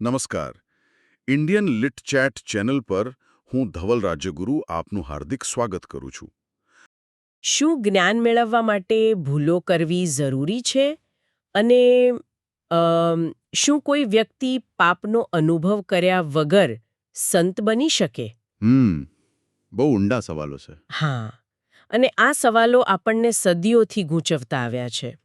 નમસ્કાર. Indian lit chat channel પર હું ધવલ રાજ્યગુરુ આપનું હાર્દિક સ્વાગત કરું છું. શું જ્ઞાન મેળવવા માટે ભૂલો કરવી જરૂરી છે? અને શું કોઈ વ્યક્તિ પાપનો અનુભવ કર્યા વગર સંત બની શકે? હમ બહુ ઊંડા સવાલો છે. હા. અને આ સવાલો આપણને સદીઓથી ગૂંચવતા આવ્યા છે.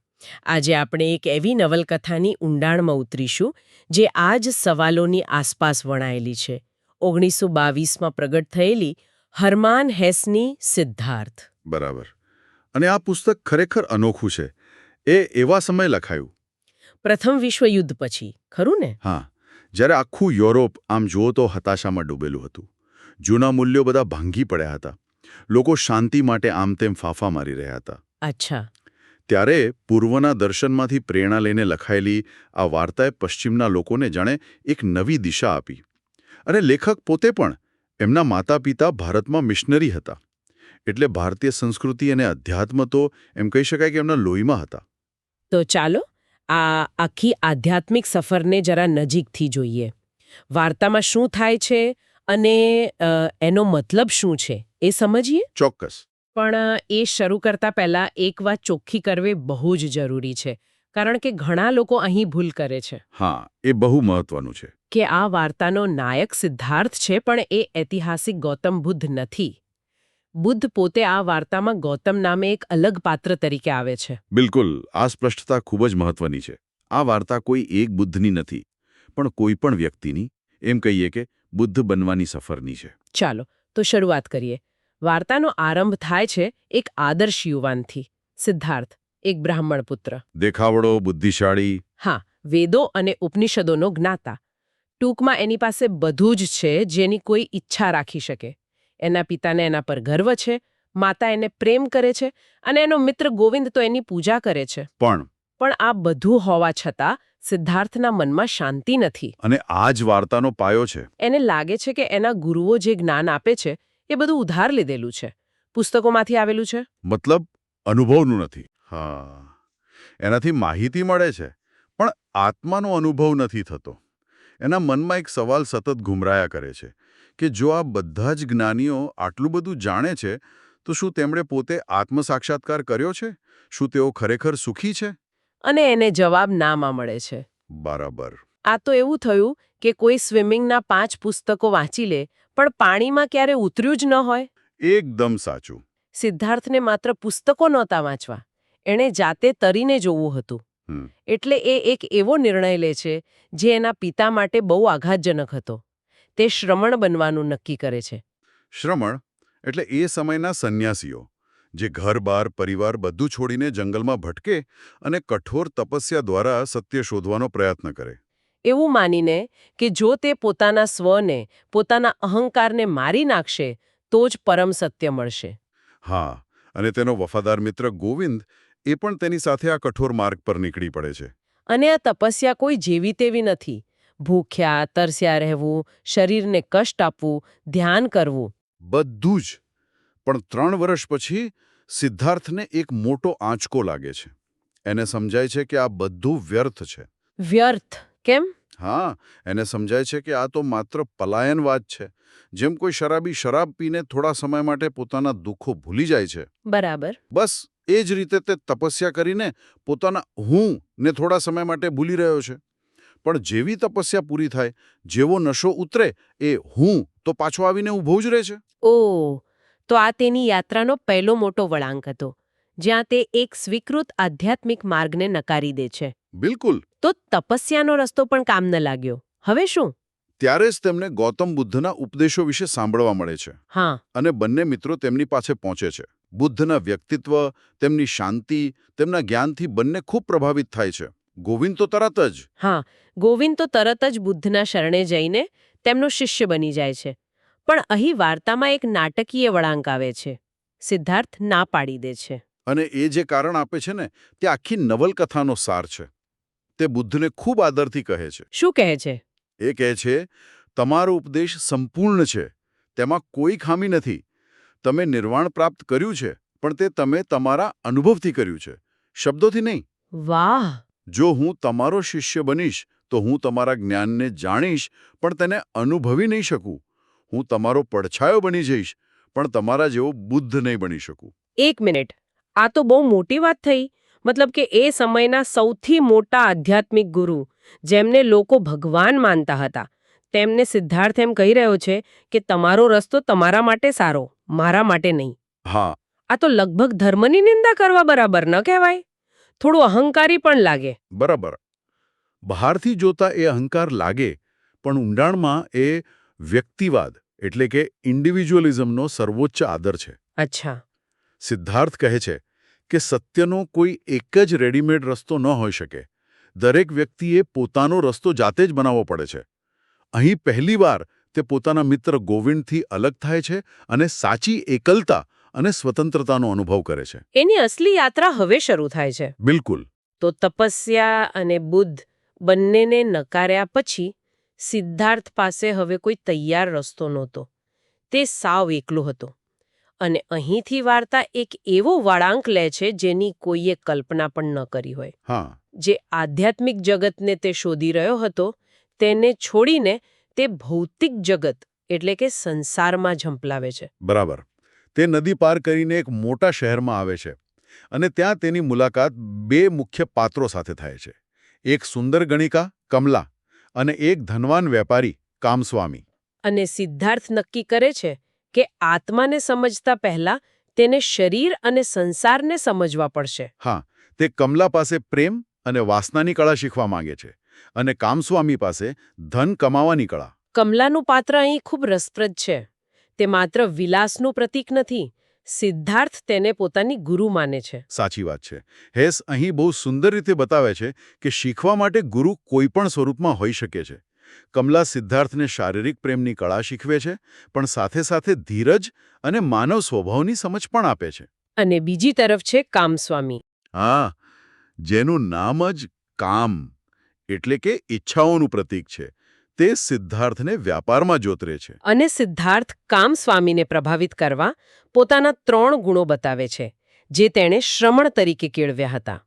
આજે આપણે એક એવી નવલકથાની ઊંડાણમાં ઉતરીશું જે આ જ સવાલોની આસપાસ વણાયેલી છે. ઓગણીસો બાવીસમાં પ્રગટ થયેલી હરમાન હેસની સિદ્ધાર્થ. બરાબર. અને આ પુસ્તક ખરેખર અનોખું છે. એ એવા સમયે લખાયું. પ્રથમ વિશ્વયુદ્ધ પછી ખરું ને? હા. જ્યારે આખું યુરોપ આમ જુઓ તો હતાશામાં ડૂબેલું હતું. જૂના મૂલ્યો બધા ભાંગી પડ્યા હતા. લોકો શાંતિ માટે આમ તેમ ફાફા મારી રહ્યા હતા. અચ્છા. ત્યારે પૂર્વના દર્શનમાંથી પ્રેરણા લઈને લખાયેલી આ વાર્તાએ પશ્ચિમના લોકોને જાણે એક નવી દિશા આપી. અને લેખક પોતે પણ એમના માતા પિતા ભારતમાં મિશનરી હતા. એટલે ભારતીય સંસ્કૃતિ અને અધ્યાત્મ તો એમ કહી શકાય કે એમના લોહીમાં હતા. તો ચાલો આ આખી આધ્યાત્મિક સફરને જરા નજીકથી જોઈએ. વાર્તામાં શું થાય છે અને એનો મતલબ શું છે એ સમજીએ? ચોક્કસ. પણ એ શરૂ કરતા પહેલા એક વાત ચોખ્ખી કરવી બહુ જ જરૂરી છે. કારણ કે ઘણા લોકો અહીં ભૂલ કરે છે. હા એ બહુ મહત્વનું છે. કે આ વાર્તાનો નાયક સિદ્ધાર્થ છે પણ એ ઐતિહાસિક ગૌતમ બુદ્ધ નથી. બુદ્ધ પોતે આ વાર્તામાં ગૌતમ નામે એક અલગ પાત્ર તરીકે આવે છે. બિલકુલ આ સ્પષ્ટતા ખૂબ જ મહત્વની છે. આ વાર્તા કોઈ એક બુદ્ધની નથી પણ કોઈ પણ વ્યક્તિની. એમ કહીએ કે બુદ્ધ બનવાની સફરની છે. ચાલો તો શરૂઆત કરીએ. વાર્તાનો આરંભ થાય છે એક આદર્શ યુવાનથી. સિદ્ધાર્થ એક બ્રાહ્મણ પુત્ર. દેખાવડો બુદ્ધિશાળી. હા વેદો અને ઉપનિષદોનો જ્ઞાતા. ટૂંકમાં એની પાસે બધું જ છે જેની કોઈ ઈચ્છા રાખી શકે. એના પિતાને એના પર ગર્વ છે માતા એને પ્રેમ કરે છે અને એનો મિત્ર ગોવિંદ તો એની પૂજા કરે છે. પણ પણ આ બધું હોવા છતાં સિદ્ધાર્થના મનમાં શાંતિ નથી. અને આ જ વાર્તાનો પાયો છે. એને લાગે છે કે એના ગુરુઓ જે જ્ઞાન આપે છે એ બધું ઉધાર લીધેલું છે. પુસ્તકોમાંથી આવેલું છે? મતલબ અનુભવનું નથી. હા. એનાથી માહિતી મળે છે પણ આત્માનો અનુભવ નથી થતો. એના મનમાં એક સવાલ સતત ઘુમરાયા કરે છે કે જો આ બધા જ જ્ઞાનીઓ આટલું બધું જાણે છે તો શું તેમણે પોતે આત્મસાક્ષાત્કાર કર્યો છે? શું તેઓ ખરેખર સુખી છે? અને એને જવાબ નામાં મળે છે. બરાબર. આ તો એવું થયું કે કોઈ સ્વિમિંગના પાંચ પુસ્તકો વાંચી લે પણ પાણીમાં ક્યારે ઉતર્યું જ ન હોય? એકદમ સાચું. સિદ્ધાર્થને માત્ર પુસ્તકો નહોતા વાંચવા. એણે જાતે તરીને જોવું હતું. એટલે એ એક એવો નિર્ણય લે છે જે એના પિતા માટે બહુ આઘાતજનક હતો. તે શ્રમણ બનવાનું નક્કી કરે છે. શ્રમણ એટલે એ સમયના સંન્યાસીઓ જે ઘર-બાર પરિવાર બધું છોડીને જંગલમાં ભટકે અને કઠોર તપસ્યા દ્વારા સત્ય શોધવાનો પ્રયત્ન કરે. એવું માનીને કે જો તે પોતાના સ્વને પોતાના અહંકારને મારી નાખશે તો જ પરમ સત્ય મળશે. હા અને તેનો વફાદાર મિત્ર ગોવિંદ એ પણ તેની સાથે આ કઠોર માર્ગ પર નીકળી પડે છે. અને આ તપસ્યા કોઈ જેવી તેવી નથી. ભૂખ્યા તરસ્યા રહેવું શરીરને કષ્ટ આપવું ધ્યાન કરવું. બધું જ. પણ ત્રણ વર્ષ પછી સિદ્ધાર્થને એક મોટો આંચકો લાગે છે. એને સમજાય છે કે આ બધું વ્યર્થ છે. વ્યર્થ. કેમ? હા એને સમજાય છે કે આ તો માત્ર પલાયનવાદ છે. જેમ કોઈ શરાબી શરાબ પીને થોડા સમય માટે પોતાના દુઃખો ભૂલી જાય છે. બરાબર. બસ એ જ રીતે તે તપસ્યા કરીને પોતાના હું ને થોડા સમય માટે ભૂલી રહ્યો છે. પણ જેવી તપસ્યા પૂરી થાય જેવો નશો ઉતરે એ હું તો પાછો આવીને ઊભો જ રહે છે. ઓ તો આ તેની યાત્રાનો પહેલો મોટો વળાંક હતો. જ્યાં તે એક સ્વીકૃત આધ્યાત્મિક માર્ગને નકારી દે છે. બિલકુલ. તો તપસ્યાનો રસ્તો પણ કામ ન લાગ્યો. હવે શું? ત્યારે જ તેમને ગૌતમ બુદ્ધના ઉપદેશો વિશે સાંભળવા મળે છે. હા. અને બંને મિત્રો તેમની પાસે પહોંચે છે. બુદ્ધના વ્યક્તિત્વ તેમની શાંતિ તેમના જ્ઞાનથી બંને ખૂબ પ્રભાવિત થાય છે. ગોવિંદ તો તરત જ. હા ગોવિંદ તો તરત જ બુદ્ધના શરણે જઈને તેમનો શિષ્ય બની જાય છે. પણ અહીં વાર્તામાં એક નાટકીય વળાંક આવે છે. સિદ્ધાર્થ ના પાડી દે છે. અને એ જે કારણ આપે છે ને તે આખી નવલકથાનો સાર છે. તે બુદ્ધને ખૂબ આદરથી કહે છે. શું કહે છે? એ કહે છે તમારો ઉપદેશ સંપૂર્ણ છે. તેમાં કોઈ ખામી નથી. તમે નિર્વાણ પ્રાપ્ત કર્યું છે પણ તે તમે તમારા અનુભવથી કર્યું છે. શબ્દોથી નહીં. વાહ! જો હું તમારો શિષ્ય બનીશ તો હું તમારા જ્ઞાનને જાણીશ પણ તેને અનુભવી નહીં શકું. હું તમારો પડછાયો બની જઈશ પણ તમારા જેવો બુદ્ધ નહીં બની શકું. એક મિનિટ. આ તો બહુ મોટી વાત થઈ. મતલબ કે એ સમયના સૌથી મોટા આધ્યાત્મિક ગુરુ જેમને લોકો ભગવાન માનતા હતા. તેમને સિદ્ધાર્થ એમ કહી રહ્યો છે કે તમારો રસ્તો તમારા માટે સારો મારા માટે નહીં. હા. આ તો લગભગ ધર્મની નિંદા કરવા બરાબર ન કહેવાય? થોડું અહંકારી પણ લાગે. બરાબર. બહારથી જોતા એ અહંકાર લાગે પણ ઊંડાણમાં એ વ્યક્તિવાદ એટલે કે ઇન્ડિવિજ્યુઅલિઝમનો સર્વોચ્ચ આદર છે. અચ્છા. સિદ્ધાર્થ કહે છે કે સત્યનો કોઈ એક જ રેડીમેડ રસ્તો ન હોઈ શકે. દરેક વ્યક્તિએ પોતાનો રસ્તો જાતે જ બનાવવો પડે છે. અહીં પહેલીવાર તે પોતાના મિત્ર ગોવિંદથી અલગ થાય છે અને સાચી એકલતા અને સ્વતંત્રતાનો અનુભવ કરે છે. એની અસલી યાત્રા હવે શરૂ થાય છે. બિલકુલ. તો તપસ્યા અને બુદ્ધ બંનેને નકાર્યા પછી સિદ્ધાર્થ પાસે હવે કોઈ તૈયાર રસ્તો નહોતો. તે સાવ એકલો હતો. અને અહીંથી વાર્તા એક એવો વળાંક લે છે જેની કોઈએ કલ્પના પણ ન કરી હોય. હા. જે આધ્યાત્મિક જગતને તે શોધી રહ્યો હતો તેને છોડીને તે ભૌતિક જગત એટલે કે સંસારમાં ઝંપલાવે છે. બરાબર. તે નદી પાર કરીને એક મોટા શહેરમાં આવે છે અને ત્યાં તેની મુલાકાત બે મુખ્ય પાત્રો સાથે થાય છે. એક સુંદર ગણિકા કમલા અને એક ધનવાન વેપારી કામસ્વામી. અને સિદ્ધાર્થ નક્કી કરે છે કે આત્માને સમજતા પહેલા તેને શરીર અને સંસારને સમજવા પડશે. હા તે કમલા પાસે પ્રેમ અને વાસનાની કળા શીખવા માંગે છે અને કામસ્વામી પાસે ધન કમાવાની કળા. કમલાનું પાત્ર અહીં ખૂબ રસપ્રદ છે. તે માત્ર વિલાસનું પ્રતીક નથી સિદ્ધાર્થ તેને પોતાની ગુરુ માને છે. સાચી વાત છે. હેસ અહીં બહુ સુંદર રીતે બતાવે છે કે શીખવા માટે ગુરુ કોઈ પણ સ્વરૂપમાં હોઈ શકે છે. કમલા સિદ્ધાર્થને શારીરિક પ્રેમની કળા શીખવે છે પણ સાથે સાથે ધીરજ અને માનવ સ્વભાવની સમજ પણ આપે છે. અને બીજી તરફ છે કામસ્વામી. હા જેનું નામ જ કામ એટલે કે ઈચ્છાઓનું પ્રતીક છે. તે સિદ્ધાર્થને વ્યાપારમાં જોતરે છે. અને સિદ્ધાર્થ કામસ્વામીને પ્રભાવિત કરવા પોતાના ત્રણ ગુણો બતાવે છે જે તેણે શ્રમણ તરીકે કેળવ્યા હતા.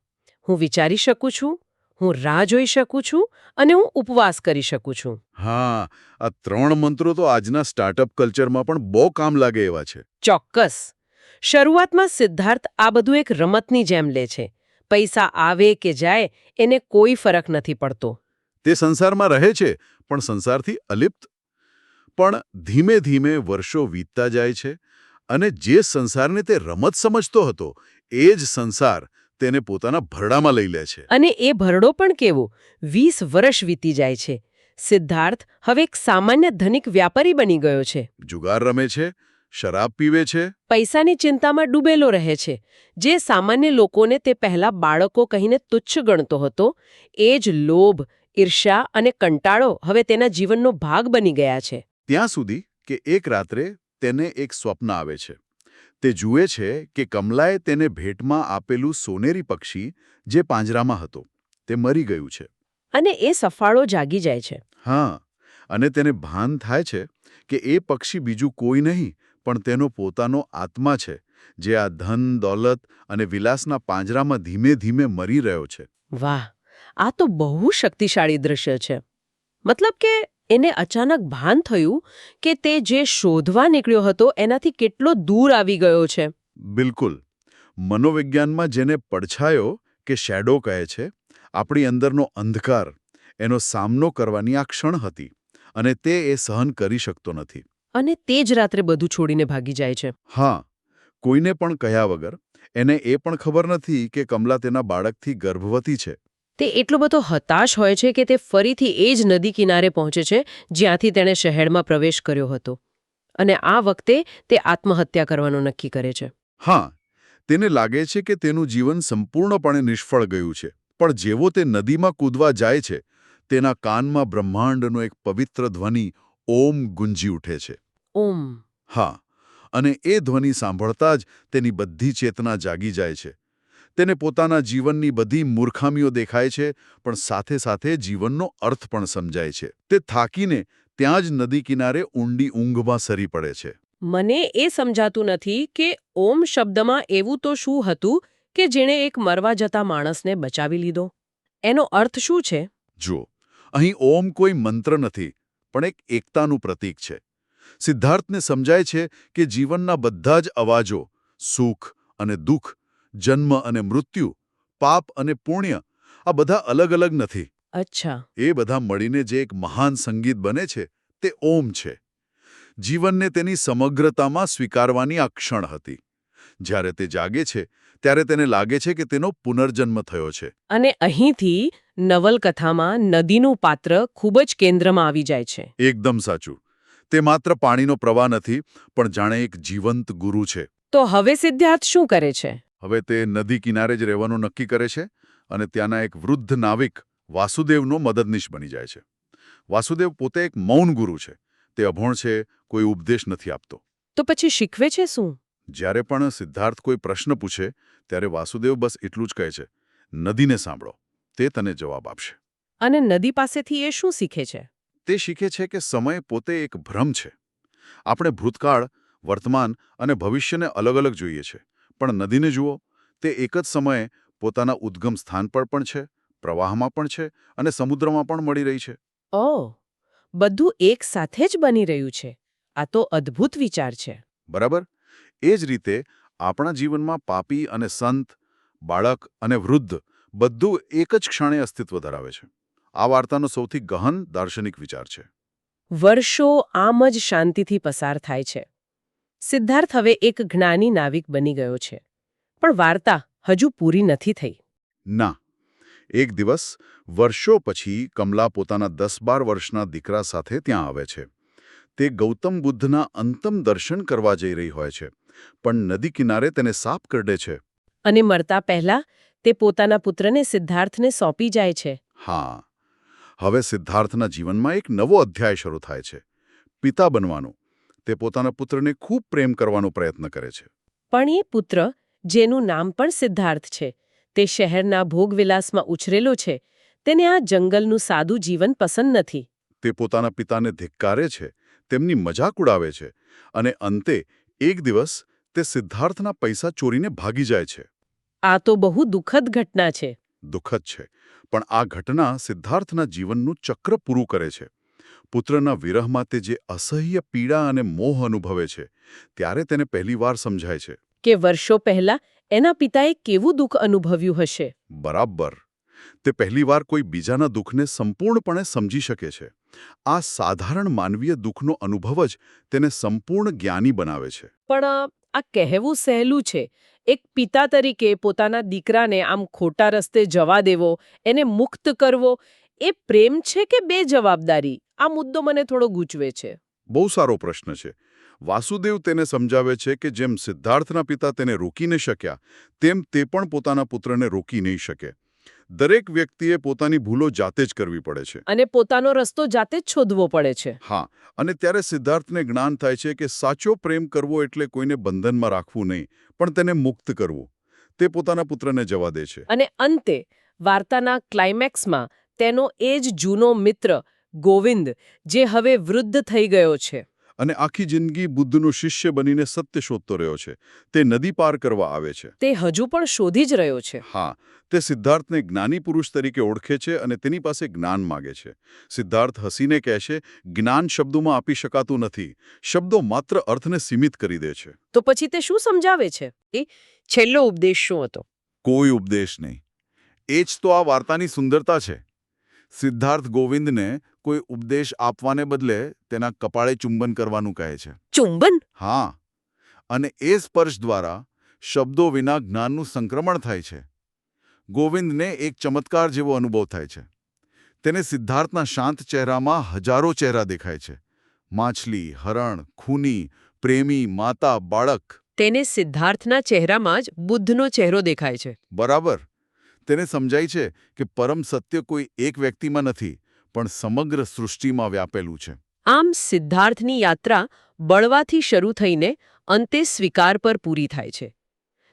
હું વિચારી શકું છું? હું રાહ જોઈ શકું છું અને હું ઉપવાસ કરી શકું છું. હા આ ત્રણ મંત્રો તો આજના સ્ટાર્ટઅપ કલ્ચરમાં પણ બહુ કામ લાગે એવા છે. ચોક્કસ. શરૂઆતમાં સિદ્ધાર્થ આ બધું એક રમતની જેમ લે છે. પૈસા આવે કે જાય એને કોઈ ફરક નથી પડતો. તે સંસારમાં રહે છે પણ સંસારથી અલિપ્ત. પણ ધીમે ધીમે વર્ષો વીતતા જાય છે અને જે સંસારને તે રમત સમજતો હતો એ જ સંસાર તેને પોતાના ભરડામાં લઈ લે છે. અને એ ભરડો પણ કેવો? વીસ વર્ષ વીતી જાય છે. સિદ્ધાર્થ હવે એક સામાન્ય ધનિક વ્યાપારી બની ગયો છે. જુગાર રમે છે શરાબ પીવે છે. પૈસાની ચિંતામાં ડૂબેલો રહે છે. જે સામાન્ય લોકોને તે પહેલા બાળકો કહીને તુચ્છ ગણતો હતો એ જ લોભ ઈર્ષા અને કંટાળો હવે તેના જીવનનો ભાગ બની ગયા છે. ત્યાં સુધી કે એક રાત્રે તેને એક સ્વપ્ન આવે છે. તે જુએ છે કે કમલાએ તેને ભેટમાં આપેલું સોનેરી પક્ષી જે પાંજરામાં હતો તે મરી ગયું છે. અને એ સફાળો જાગી જાય છે. હા અને તેને ભાન થાય છે કે એ પક્ષી બીજું કોઈ નહીં પણ તેનો પોતાનો આત્મા છે જે આ ધન દોલત અને વિલાસના પાંજરામાં ધીમે ધીમે મરી રહ્યો છે. વાહ આ તો બહુ શક્તિશાળી દૃશ્ય છે. મતલબ કે એને અચાનક ભાન થયું કે તે જે શોધવા નીકળ્યો હતો એનાથી કેટલો દૂર આવી ગયો છે. બિલકુલ. મનોવિજ્ઞાનમાં જેને પડછાયો કે શેડો કહે છે આપણી અંદરનો અંધકાર એનો સામનો કરવાની આ ક્ષણ હતી અને તે એ સહન કરી શકતો નથી. અને તે જ રાત્રે બધું છોડીને ભાગી જાય છે. હા કોઈને પણ કહ્યા વગર એને એ પણ ખબર નથી કે કમલા તેના બાળકથી ગર્ભવતી છે. તે એટલો બધો હતાશ હોય છે કે તે ફરીથી એ જ નદી કિનારે પહોંચે છે જ્યાંથી તેણે શહેરમાં પ્રવેશ કર્યો હતો. અને આ વખતે તે આત્મહત્યા કરવાનું નક્કી કરે છે. હા તેને લાગે છે કે તેનું જીવન સંપૂર્ણપણે નિષ્ફળ ગયું છે પણ જેવો તે નદીમાં કૂદવા જાય છે તેના કાનમાં બ્રહ્માંડનો એક પવિત્ર ધ્વનિ ઓમ ગુંજી ઉઠે છે. ઓમ. હા અને એ ધ્વનિ સાંભળતા જ તેની બધી ચેતના જાગી જાય છે. તેને પોતાના જીવનની બધી મૂર્ખામીઓ દેખાય છે પણ સાથે સાથે જીવનનો અર્થ પણ સમજાય છે. તે થાકીને ત્યાં જ નદી કિનારે ઊંડી ઊંઘમાં સરી પડે છે. મને એ સમજાતું નથી કે ઓમ શબ્દમાં એવું તો શું હતું કે જેણે એક મરવા જતા માણસને બચાવી લીધો? એનો અર્થ શું છે? જુઓ અહીં ઓમ કોઈ મંત્ર નથી પણ એક એકતાનું પ્રતીક છે. સિદ્ધાર્થને સમજાય છે કે જીવનના બધા જ અવાજો સુખ અને દુઃખ જન્મ અને મૃત્યુ પાપ અને પુણ્ય આ બધા અલગ અલગ નથી. અચ્છા. એ બધા મળીને જે એક મહાન સંગીત બને છે તે ઓમ છે. જીવનને તેની સમગ્રતામાં સ્વીકારવાની આ ક્ષણ હતી. જ્યારે તે જાગે છે ત્યારે તેને લાગે છે કે તેનો પુનર્જન્મ થયો છે. અને અહીંથી નવલકથામાં નદીનું પાત્ર ખૂબ જ કેન્દ્રમાં આવી જાય છે. એકદમ સાચું. તે માત્ર પાણીનો પ્રવાહ નથી પણ જાણે એક જીવંત ગુરુ છે. તો હવે સિદ્ધાર્થ શું કરે છે? હવે તે નદી કિનારે જ રહેવાનું નક્કી કરે છે અને ત્યાંના એક વૃદ્ધ નાવિક વાસુદેવનો મદદનીશ બની જાય છે. વાસુદેવ પોતે એક મૌન ગુરુ છે. તે અભોણ છે કોઈ ઉપદેશ નથી આપતો. તો પછી શીખવે છે શું? જ્યારે પણ સિદ્ધાર્થ કોઈ પ્રશ્ન પૂછે ત્યારે વાસુદેવ બસ એટલું જ કહે છે નદીને સાંભળો તે તને જવાબ આપશે. અને નદી પાસેથી એ શું શીખે છે? તે શીખે છે કે સમય પોતે એક ભ્રમ છે. આપણે ભૂતકાળ વર્તમાન અને ભવિષ્યને અલગ અલગ જોઈએ છે. પણ નદીને જુઓ તે એક જ સમયે પોતાના ઉદ્ગમ સ્થાન પર પણ છે પ્રવાહમાં પણ છે અને સમુદ્રમાં પણ મળી રહી છે. ઓહ બધું એક સાથે જ બની રહ્યું છે. આ તો અદ્ભુત વિચાર છે. બરાબર? એ જ રીતે આપણા જીવનમાં પાપી અને સંત બાળક અને વૃદ્ધ બધું એક જ ક્ષણે અસ્તિત્વ ધરાવે છે. આ વાર્તાનો સૌથી ગહન દાર્શનિક વિચાર છે. વર્ષો આમ જ શાંતિથી પસાર થાય છે. સિદ્ધાર્થ હવે એક જ્ઞાની નાવિક બની ગયો છે. પણ વાર્તા હજુ પૂરી નથી થઈ. ના. એક દિવસ વર્ષો પછી કમલા પોતાના દસ બાર વર્ષના દીકરા સાથે ત્યાં આવે છે. તે ગૌતમ બુદ્ધના અંતમ દર્શન કરવા જઈ રહી હોય છે પણ નદી કિનારે તેને સાપ કરડે છે. અને મરતા પહેલા તે પોતાના પુત્રને સિદ્ધાર્થને સોંપી જાય છે. હા. હવે સિદ્ધાર્થના જીવનમાં એક નવો અધ્યાય શરૂ થાય છે. પિતા બનવાનો. તે પોતાના પુત્રને ખૂબ પ્રેમ કરવાનો પ્રયત્ન કરે છે. પણ એ પુત્ર જેનું નામ પણ સિદ્ધાર્થ છે તે શહેરના ભોગવિલાસમાં ઉછરેલો છે તેને આ જંગલનું સાદું જીવન પસંદ નથી. તે પોતાના પિતાને ધિક્કારે છે તેમની મજાક ઉડાવે છે અને અંતે એક દિવસ તે સિદ્ધાર્થના પૈસા ચોરીને ભાગી જાય છે. આ તો બહુ દુઃખદ ઘટના છે. દુઃખદ છે પણ આ ઘટના સિદ્ધાર્થના જીવનનું ચક્ર પૂરું કરે છે. પુત્રના વિરહમાં તે જે અસહ્ય પીડા અને મોહ અનુભવે છે ત્યારે તેને પહેલીવાર સમજાય છે. કે વર્ષો પહેલા એના પિતાએ કેવું દુઃખ અનુભવ્યું હશે? બરાબર. તે પહેલીવાર કોઈ બીજાના દુઃખને સંપૂર્ણપણે સમજી શકે છે. આ સાધારણ માનવીય દુઃખનો અનુભવ જ તેને સંપૂર્ણ જ્ઞાની બનાવે છે. પણ આ કહેવું સહેલું છે. એક પિતા તરીકે પોતાના દીકરાને આમ ખોટા રસ્તે જવા દેવો એને મુક્ત કરવો એ પ્રેમ છે કે બે જવાબદારી આ મુદ્દો મને થોડો ગૂંચવે છે. બહુ સારો પ્રશ્ન છે. વાસુદેવ તેને સમજાવે છે કે જેમ સિદ્ધાર્થના પિતા તેને રોકી ન શક્યા તેમ તે પણ પોતાના પુત્રને રોકી નહીં શકે. દરેક વ્યક્તિએ પોતાની ભૂલો જાતે જ કરવી પડે છે. અને પોતાનો રસ્તો જાતે જ શોધવો પડે છે. હા અને ત્યારે સિદ્ધાર્થને જ્ઞાન થાય છે કે સાચો પ્રેમ કરવો એટલે કોઈને બંધનમાં રાખવું નહીં પણ તેને મુક્ત કરવું. તે પોતાના પુત્રને જવા દે છે. અને અંતે વાર્તાના ક્લાઇમેક્સમાં તેનો એ જ જૂનો મિત્ર ગોવિંદ જે હવે વૃદ્ધ થઈ ગયો છે. અને આખી જિંદગી બુદ્ધનો શિષ્ય બનીને સત્ય શોધતો રહ્યો છે. તે નદી પાર કરવા આવે છે. તે હજુ પણ શોધી જ રહ્યો છે. હા તે સિદ્ધાર્થને જ્ઞાની પુરુષ તરીકે ઓળખે છે અને તેની પાસે જ્ઞાન માગે છે. સિદ્ધાર્થ હસીને કહેશે જ્ઞાન શબ્દોમાં આપી શકાતું નથી. શબ્દો માત્ર અર્થને સીમિત કરી દે છે. તો પછી તે શું સમજાવે છે? એ છેલ્લો ઉપદેશ શું હતો? કોઈ ઉપદેશ નહીં. એ જ તો આ વાર્તાની સુંદરતા છે. સિદ્ધાર્થ ગોવિંદને કોઈ ઉપદેશ આપવાને બદલે તેના કપાળે ચુંબન કરવાનું કહે છે. ચુંબન? હા. અને એ સ્પર્શ દ્વારા શબ્દો વિના જ્ઞાનનું સંક્રમણ થાય છે. ગોવિંદને એક ચમત્કાર જેવો અનુભવ થાય છે. તેને સિદ્ધાર્થના શાંત ચહેરામાં હજારો ચહેરા દેખાય છે. માછલી હરણ ખૂની પ્રેમી માતા બાળક. તેને સિદ્ધાર્થના ચહેરામાં જ બુદ્ધનો ચહેરો દેખાય છે. બરાબર. તેને સમજાય છે કે પરમ સત્ય કોઈ એક વ્યક્તિમાં નથી પણ સમગ્ર સૃષ્ટિમાં વ્યાપેલું છે. આમ સિદ્ધાર્થની યાત્રા બળવાથી શરૂ થઈને અંતે સ્વીકાર પર પૂરી થાય છે.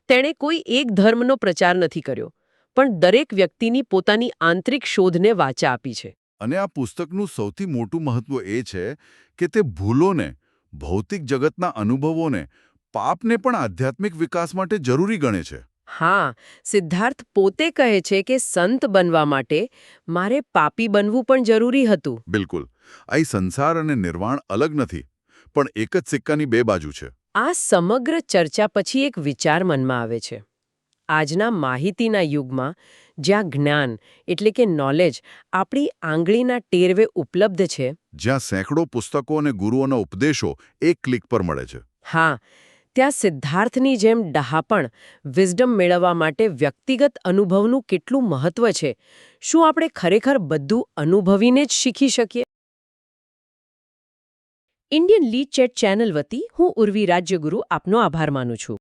તેણે કોઈ એક ધર્મનો પ્રચાર નથી કર્યો પણ દરેક વ્યક્તિની પોતાની આંતરિક શોધને વાચા આપી છે. અને આ પુસ્તકનું સૌથી મોટું મહત્વ એ છે કે તે ભૂલોને ભૌતિક જગતના અનુભવોને પાપને પણ આધ્યાત્મિક વિકાસ માટે જરૂરી ગણે છે. હા સિદ્ધાર્થ પોતે કહે છે કે સંત બનવા માટે મારે પાપી બનવું પણ જરૂરી હતું. બિલકુલ. અહીં સંસાર અને નિર્વાણ અલગ નથી પણ એક જ સિક્કાની બે બાજુ છે. આ સમગ્ર ચર્ચા પછી એક વિચાર મનમાં આવે છે. આજના માહિતીના યુગમાં જ્યાં જ્ઞાન એટલે કે નોલેજ આપણી આંગળીના ટેરવે ઉપલબ્ધ છે. જ્યાં સેંકડો પુસ્તકો અને ગુરુઓના ઉપદેશો એક ક્લિક પર મળે છે. હા ત્યાં સિદ્ધાર્થની જેમ ડહાપણ વિઝડમ મેળવવા માટે વ્યક્તિગત અનુભવનું કેટલું મહત્વ છે? શું આપણે ખરેખર બધું અનુભવીને જ શીખી શકીએ? ઇન્ડિયન લીડ ચેટ ચેનલ વતી હું ઉર્વી રાજ્યગુરુ આપનો આભાર માનું છું.